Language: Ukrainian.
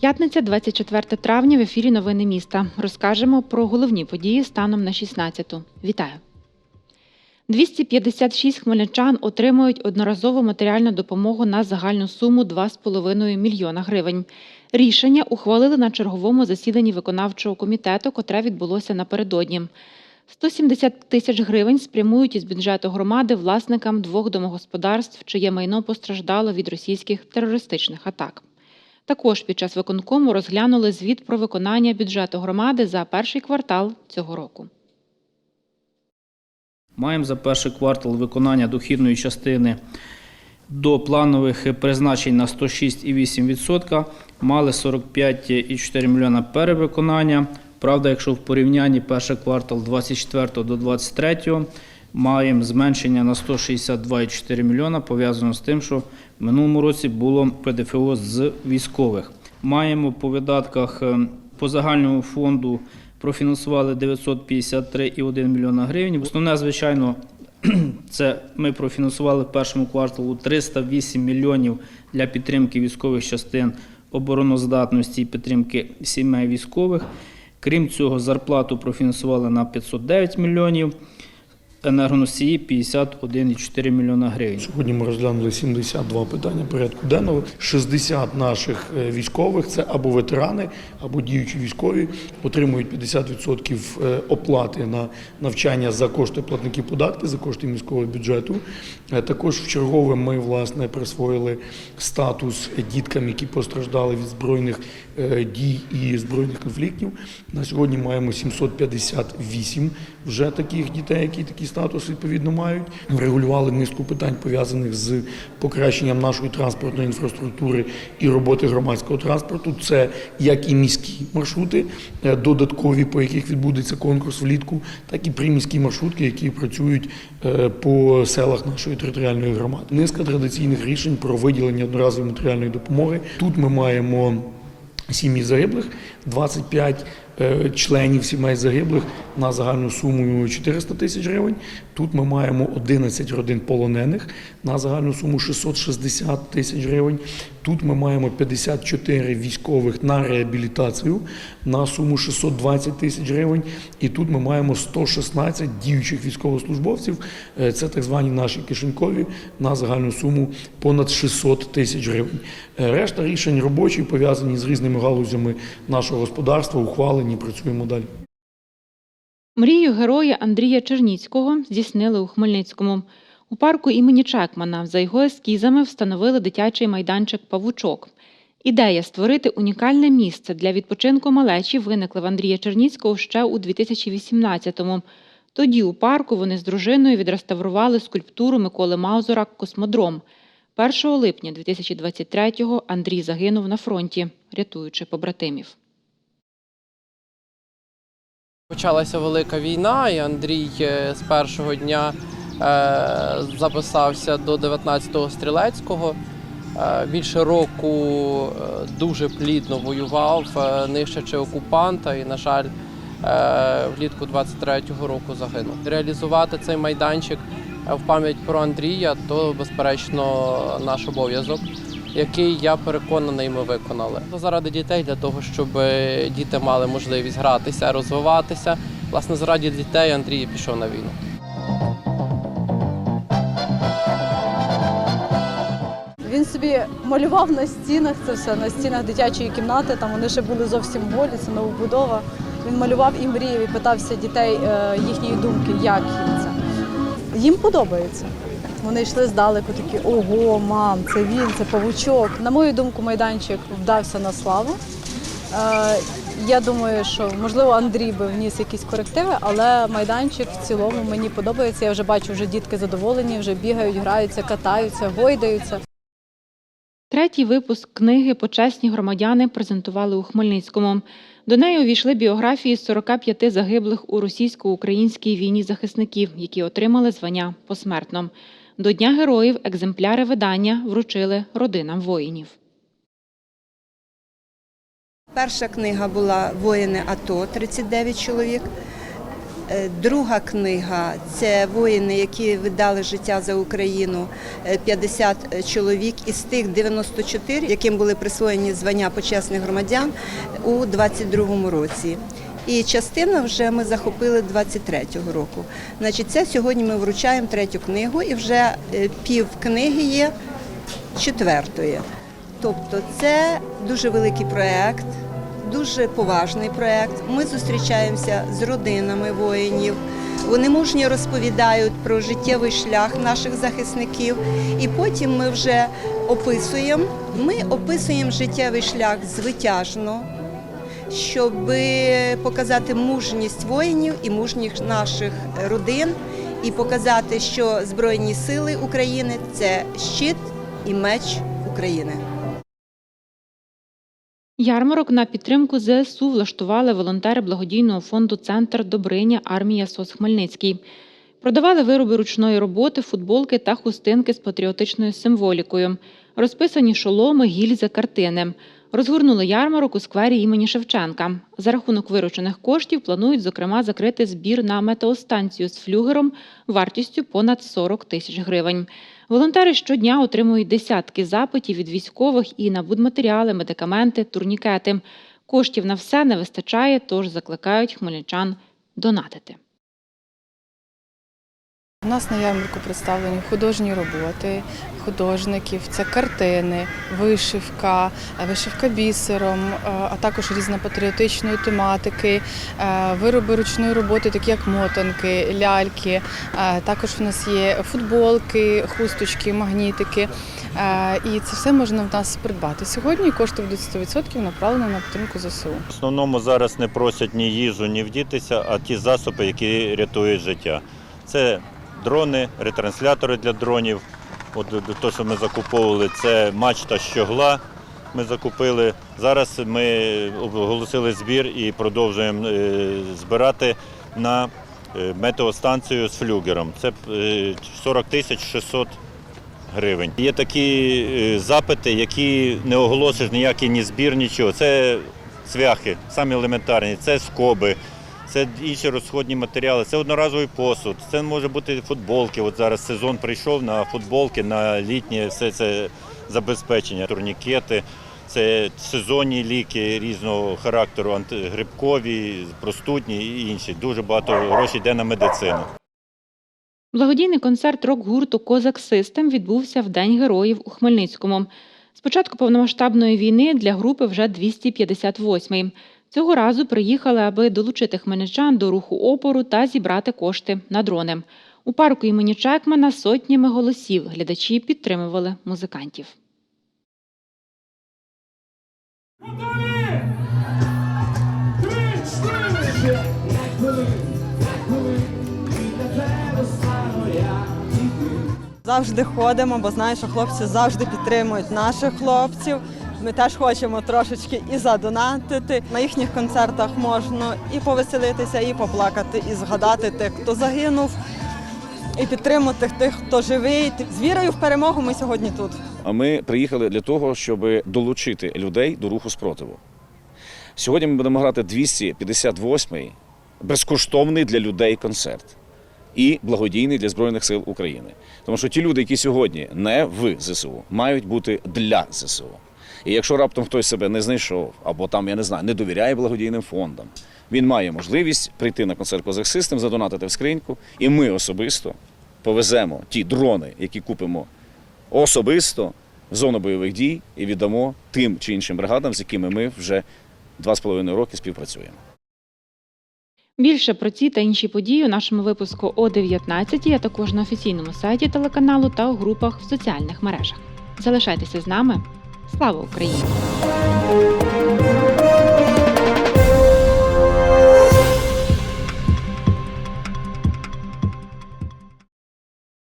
П'ятниця, 24 травня. В ефірі Новини міста. Розкажемо про головні події станом на 16-ту. Вітаю. 256 хмельничан отримують одноразову матеріальну допомогу на загальну суму 2,5 мільйона гривень. Рішення ухвалили на черговому засіданні виконавчого комітету, котре відбулося напередодні. 170 тисяч гривень спрямують із бюджету громади власникам двох домогосподарств, чиє майно постраждало від російських терористичних атак. Також під час виконкому розглянули звіт про виконання бюджету громади за перший квартал цього року. Маємо за перший квартал виконання дохідної частини до планових призначень на 106,8%. Мали 45,4 мільйона перевиконання. Правда, якщо в порівнянні перший квартал 24 до 23 маємо зменшення на 162,4 мільйона, пов'язано з тим, що в минулому році було ПДФО з військових. Маємо по видатках е, по загальному фонду профінансували 953,1 мільйона гривень. Основне, звичайно, це ми профінансували в першому кварталу 308 мільйонів для підтримки військових частин обороноздатності і підтримки сімей військових. Крім цього, зарплату профінансували на 509 мільйонів, енергоносії 51,4 мільйона гривень. Сьогодні ми розглянули 72 питання порядку денного. 60 наших е, військових це або ветерани, або діючі військові, отримують 50% е, оплати на навчання за кошти платників податків, за кошти міського бюджету. Е, Також в чергове ми власне присвоїли статус діткам, які постраждали від збройних дій і збройних конфліктів. На сьогодні маємо 758 вже таких дітей, які такий статус відповідно мають. Врегулювали низку питань пов'язаних з покращенням нашої транспортної інфраструктури і роботи громадського транспорту. Це як і міські маршрути, е, додаткові, по яких відбудеться конкурс влітку, так і приміські маршрутки, які працюють е, по селах нашої територіальної громади. Низка традиційних рішень про виділення одноразової матеріальної допомоги. Тут ми маємо сім'ї загиблих, 25 е, членів сімей загиблих на загальну суму 400 тисяч гривень. Тут ми маємо 11 родин полонених на загальну суму 660 тисяч гривень. Тут ми маємо 54 військових на реабілітацію на суму 620 тисяч гривень. І тут ми маємо 116 діючих військовослужбовців. Е, Це так звані наші кишенькові на загальну суму понад 600 тисяч гривень. Е, Решта рішень робочі пов'язані з різними галузями нашого господарства, ухвалені. Працюємо далі. Мрію героя Андрія Черніцького здійснили у Хмельницькому. У парку імені Чекмана за його ескізами встановили дитячий майданчик Павучок. Ідея створити унікальне місце для відпочинку малечі виникла в Андрія Черніцького ще у 2018-му. Тоді у парку вони з дружиною відреставрували скульптуру Миколи Маузера Космодром. 1 липня 2023-го Андрій загинув на фронті, рятуючи побратимів. Почалася велика війна, і Андрій е, з першого дня е, записався до 19-го стрілецького. Е, більше року дуже плідно воював, нищачи окупанта, і, на жаль, влітку 23-го року загинув. Реалізувати цей майданчик в пам'ять про Андрія то, безперечно, наш обов'язок. Який я переконаний, ми виконали заради дітей, для того, щоб е, діти мали можливість гратися, розвиватися. Власне, заради дітей Андрій пішов на війну. Він собі малював на стінах це все, на стінах дитячої кімнати. Там вони ще були зовсім голі, це новобудова. Він малював і мріяв, і питався дітей е, їхньої думки, як їм це. Їм подобається. Вони йшли здалеку, такі ого, мам, це він, це павучок. На мою думку, майданчик вдався на славу. Е, я думаю, що можливо Андрій би вніс якісь корективи, але майданчик в цілому мені подобається. Я вже бачу, вже дітки задоволені, вже бігають, граються, катаються, гойдаються. Третій випуск книги Почесні громадяни презентували у Хмельницькому. До неї увійшли біографії 45 загиблих у російсько-українській війні захисників, які отримали звання посмертно. До Дня героїв екземпляри видання вручили родинам воїнів. Перша книга була Воїни АТО 39 чоловік. Е, Друга книга це воїни, які віддали життя за Україну е, 50 чоловік, із тих 94, яким були присвоєні звання почесних громадян у 22-му році. І частину вже ми захопили 23-го року. Значить, це сьогодні ми вручаємо третю книгу, і вже е, пів книги є четвертої. Тобто це дуже великий проєкт, дуже поважний проєкт. Ми зустрічаємося з родинами воїнів. Вони мужньо розповідають про життєвий шлях наших захисників, і потім ми вже описуємо. Ми описуємо життєвий шлях звитяжно, щоб показати мужність воїнів і мужність наших родин, і показати, що Збройні сили України це щит і меч України. Ярмарок на підтримку ЗСУ влаштували волонтери благодійного фонду Центр Добриня Армія СОС Хмельницький. Продавали вироби ручної роботи, футболки та хустинки з патріотичною символікою, розписані шоломи, гільзи, картини. Розгорнули ярмарок у сквері імені Шевченка. За рахунок виручених коштів планують, зокрема, закрити збір на метеостанцію з флюгером вартістю понад 40 тисяч гривень. Волонтери щодня отримують десятки запитів від військових і на будматеріали, медикаменти, турнікети. Коштів на все не вистачає, тож закликають хмельничан донатити. У нас на ярмарку представлені художні роботи художників, це картини, вишивка, е, вишивка бісером, е, а також різна патріотичної тематики, е, вироби ручної роботи, такі як мотанки, ляльки. Також в нас є футболки, хусточки, магнітики. І це все можна в нас придбати. Сьогодні кошти будуть 100% направлені на підтримку ЗСУ. В основному зараз не просять ні їжу, ні вдітися, а ті засоби, які рятують життя. Це дрони, ретранслятори для дронів. От те, що ми закуповували, це мачта щогла. Ми закупили. Зараз ми оголосили збір і продовжуємо е, збирати на е, метеостанцію з флюгером. Це е, 40 тисяч 600 гривень. Є такі е, запити, які не оголосиш ніякий ні збір, нічого. Це цвяхи, самі елементарні, це скоби, це інші розходні матеріали, це одноразовий посуд, це може бути футболки. От зараз сезон прийшов на футболки, на літнє все це забезпечення, турнікети. Це сезонні ліки різного характеру, антигрибкові, простудні і інші. Дуже багато грошей йде на медицину. Благодійний концерт рок-гурту Козак Систем відбувся в День героїв у Хмельницькому. З початку повномасштабної війни для групи вже 258-й. Цього разу приїхали, аби долучити хмельничан до руху опору та зібрати кошти на дрони. У парку імені Чекмана сотнями голосів глядачі підтримували музикантів. Завжди ходимо, бо знаєш, що хлопці завжди підтримують наших хлопців. Ми теж хочемо трошечки і задонатити. На їхніх концертах можна і повеселитися, і поплакати, і згадати тих, хто загинув, і підтримати тих, хто живий. З вірою в перемогу ми сьогодні тут. А ми приїхали для того, щоб долучити людей до руху спротиву. Сьогодні ми будемо грати 258-й безкоштовний для людей концерт і благодійний для Збройних сил України. Тому що ті люди, які сьогодні не в ЗСУ, мають бути для ЗСУ. І якщо раптом хтось себе не знайшов, або там, я не знаю, не довіряє благодійним фондам, він має можливість прийти на концерт Козак Систем, задонатити в скриньку, і ми особисто повеземо ті дрони, які купимо особисто в зону бойових дій і віддамо тим чи іншим бригадам, з якими ми вже два з половиною роки співпрацюємо. Більше про ці та інші події у нашому випуску о 19, а також на офіційному сайті телеканалу та у групах в соціальних мережах. Залишайтеся з нами. Слава Україні!